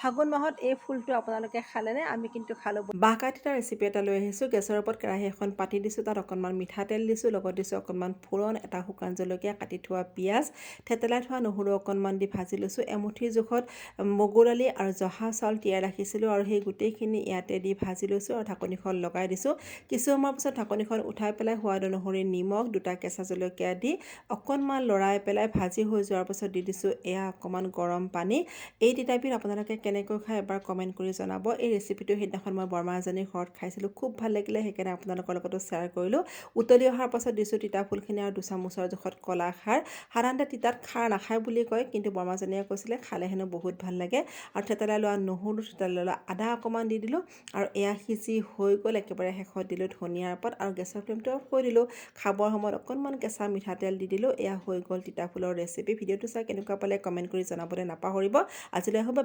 ফাগুন মাহত এই ফুলটো আপোনালোকে খালেনে? আমি কিন্তু খালোঁ। বাঁহকাঠ এটা ৰেচিপি এটা লৈ আহিছোঁ। গেছৰ ওপৰত কেৰাহী এখন পাতি দিছোঁ। তাত অকণমান মিঠাতেল দিছোঁ। লগত দিছোঁ অকণমান ফোৰণ এটা শুকান জলকীয়া কাটি থোৱা পিঁয়াজ থেতেলাই থোৱা নহৰু অকণমান দি ভাজি লৈছোঁ। এমুঠি জোখত মগুৰ দালি আৰু জহা চাউল তিয়াই ৰাখিছিলোঁ আৰু সেই গোটেইখিনি ইয়াতে দি ভাজি লৈছোঁ আৰু ঢাকনিখন লগাই দিছোঁ। কিছু সময়ৰ পিছত ঢাকনিখন উঠাই পেলাই সোৱাদ অনুসৰি নিমখ দুটা কেঁচা জলকীয়া দি অকণমান লৰাই পেলাই ভাজি হৈ যোৱাৰ পাছত দি দিছোঁ। এয়া অকণমান গৰম পানী। এই তিতাবিধ আপোনালোকে কেনেকৈ খায় এবাৰ কমেণ্ট কৰি জনাব। এই ৰেচিপিটো সেইদিনাখন মই বৰমা এজনীৰ ঘৰত খাইছিলোঁ খুব ভাল লাগিলে সেইকাৰণে আপোনালোকৰ লগতো শ্বেয়াৰ কৰিলোঁ। উতলি অহাৰ পাছত দিছোঁ তিতা ফুলখিনি আৰু দুচামুচৰ জোখত কলা খাৰ। সাধাৰণতে তিতাত খাৰ নাখায় বুলি কয় কিন্তু বৰমাজনীয়ে কৈছিলে খালে হেনো বহুত ভাল লাগে। আৰু থেতেলাই লোৱা নহৰু থেতেলাই লোৱা আদা অকণমান দি দিলোঁ আৰু এয়া সিজি হৈ গ'ল একেবাৰে শেষত দিলোঁ ধনিয়াৰ পাত আৰু গেছৰ ফ্লেমটো কৰি দিলোঁ। খাবৰ সময়ত অকণমান কেঁচা মিঠাতেল দি দিলোঁ এয়া হৈ গ'ল তিতা ফুলৰ ৰেচিপি ভিডিঅ'টো চাই কেনেকুৱা পালে কমেণ্ট কৰি জনাবলৈ নাপাহৰিব। আজিলৈ হ'ব